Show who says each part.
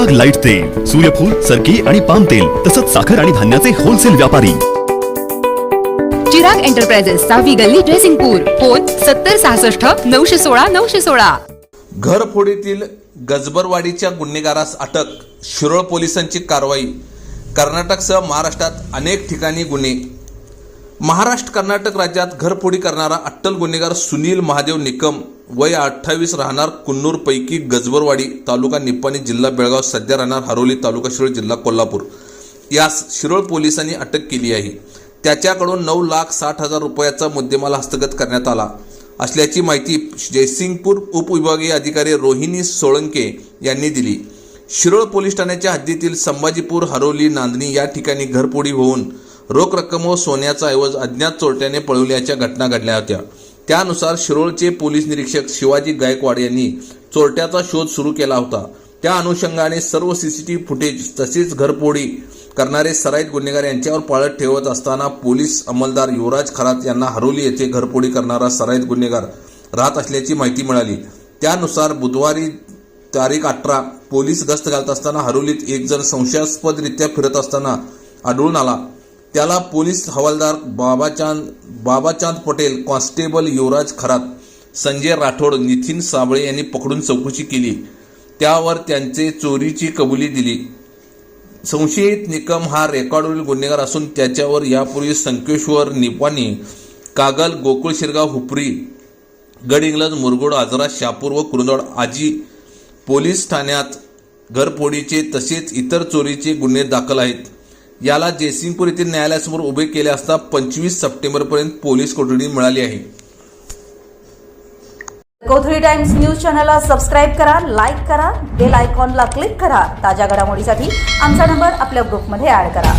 Speaker 1: Prague light तेल सूर्यफूल सरकी आणि पाम तेल तसंच साखर आणि धान्याचे होलसेल व्यापारी.
Speaker 2: चिराग एंटरप्राइजेस सहावी गल्ली ड्रेसिंगपूर फोन सत्तर सहासष्ट नऊशे सोळा नऊशे सोळा.
Speaker 3: घरफोडीतील गजबरवाडीच्या गुन्हेगारास अटक शिरोळ पोलिसांची कारवाई. कर्नाटकसह महाराष्ट्रात अनेक ठिकाणी गुन्हे. महाराष्ट्र कर्नाटक राज्यात घरफोडी करणारा अट्टल गुन्हेगार सुनील महादेव निकम. वय अठ्ठावीस राहणार कुन्नूरपैकी गजबरवाडी तालुका निप्पाणी जिल्हा बेळगाव सध्या राहणार हरोली तालुका शिरोळ जिल्हा कोल्हापूर. यास शिरोळ पोलिसांनी अटक केली आहे. त्याच्याकडून नऊ लाख साठ हजार रुपयाचा मुद्देमाल हस्तगत करण्यात आला. असल्याची माहिती जयसिंगपूर उपविभागीय अधिकारी रोहिणी सोळंके यांनी दिली. शिरोळ पोलीस ठाण्याच्या हद्दीतील संभाजीपूर हरोली नांदणी या ठिकाणी घरपोडी होऊन रोख रक्कम व सोन्याचा ऐवज अज्ञात चोरट्याने पळवल्याच्या घटना घडल्या होत्या. त्यानुसार शिरोळचे पोलीस निरीक्षक शिवाजी गायकवाड यांनी चोरट्याचा शोध सुरू केला होता. त्या अनुषंगाने सर्व सीसीटीव्ही फुटेज तसेच घरपोडी करणारे सराईत गुन्हेगार यांच्यावर पाळत ठेवत असताना पोलीस अंमलदार युवराज खरात यांना हरोली येथे घरपोडी करणारा सराईत गुन्हेगार राहत असल्याची माहिती मिळाली. त्यानुसार बुधवारी तारीख अठरा पोलीस गस्त घालत असताना हरोलीत एक जण संशयास्पदरित्या फिरत असताना आढळून आला. त्याला पोलीस हवालदार बाबाचांद बाबाचांद पटेल कॉन्स्टेबल युवराज खरात संजय राठोड नितीन साबळे यांनी पकडून चौकशी केली. त्यावर त्यांचे चोरीची कबुली दिली. संशयित निकम हा रेकॉर्डवरील गुन्हेगार असून त्याच्यावर यापूर्वी संकेश्वर निपाणी कागल गोकुळ शिरगाव हुपरी गड इंग्लज मुरगोड आजरा शापूर व कुरुंदवाड आजी पोलीस ठाण्यात घरफोडीचे तसेच इतर चोरीचे गुन्हे दाखल आहेत. याला जयसिंगपूर येथील न्यायालयासमोर उभे केले असता पंचवीस सप्टेंबरपर्यंत पोलीस कोठडी मिळाली आहे.
Speaker 4: कोथळी टाइम्स न्यूज चॅनलला सबस्क्राईब करा लाईक करा बेल आयकॉनला क्लिक करा. ताज्या घडामोडीसाठी आमचा नंबर आपल्या ग्रुपमध्ये ऍड करा.